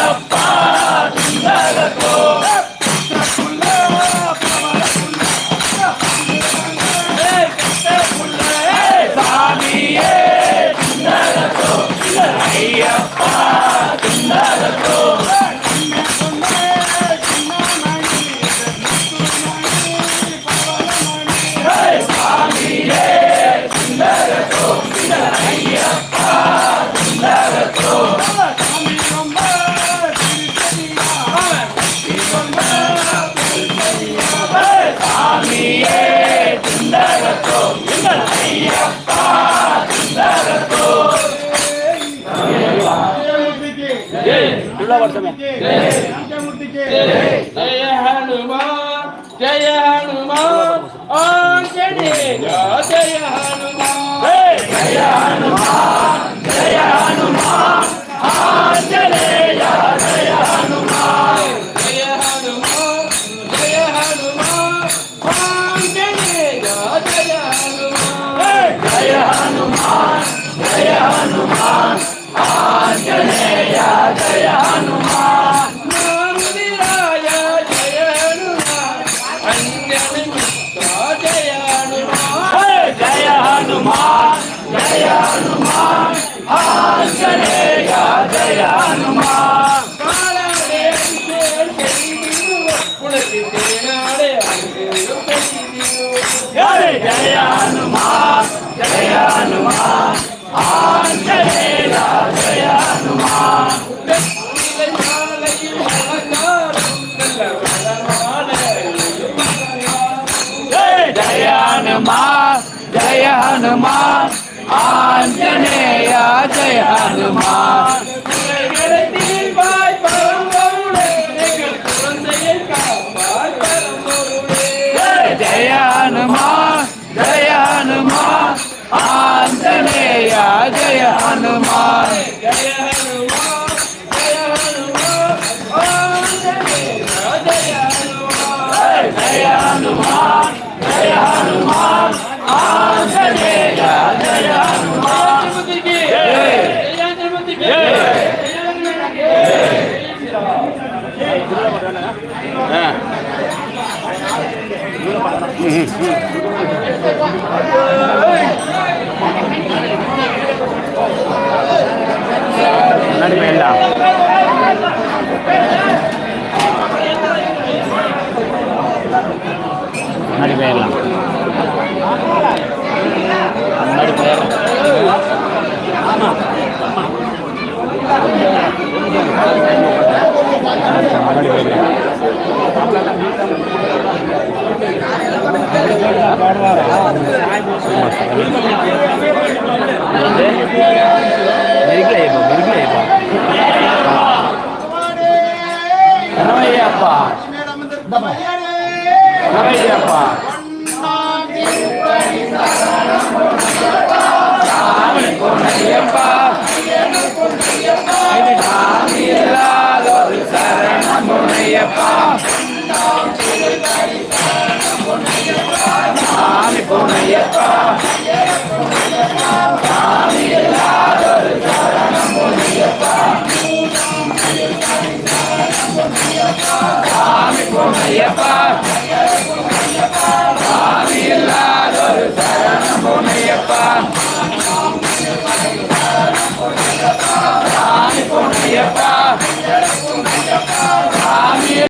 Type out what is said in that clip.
Up. body. వర్షమే. జయ హనుమాన్ జయ హనుమాన్ జయ హనుమాన్. हनुमान जय हनुमान जय हनुमान ஜய ஹனுமான் ஜய ஹனுமான் ஆஞ்சநேயா ஜய ஹனுமான் ஜய ஹனுமான் ஜய ஹனுமான் ஆஞ்சநேயா ஜய ஹனுமான் ஆ. ம் ம் பாடுவாரா? Yeah.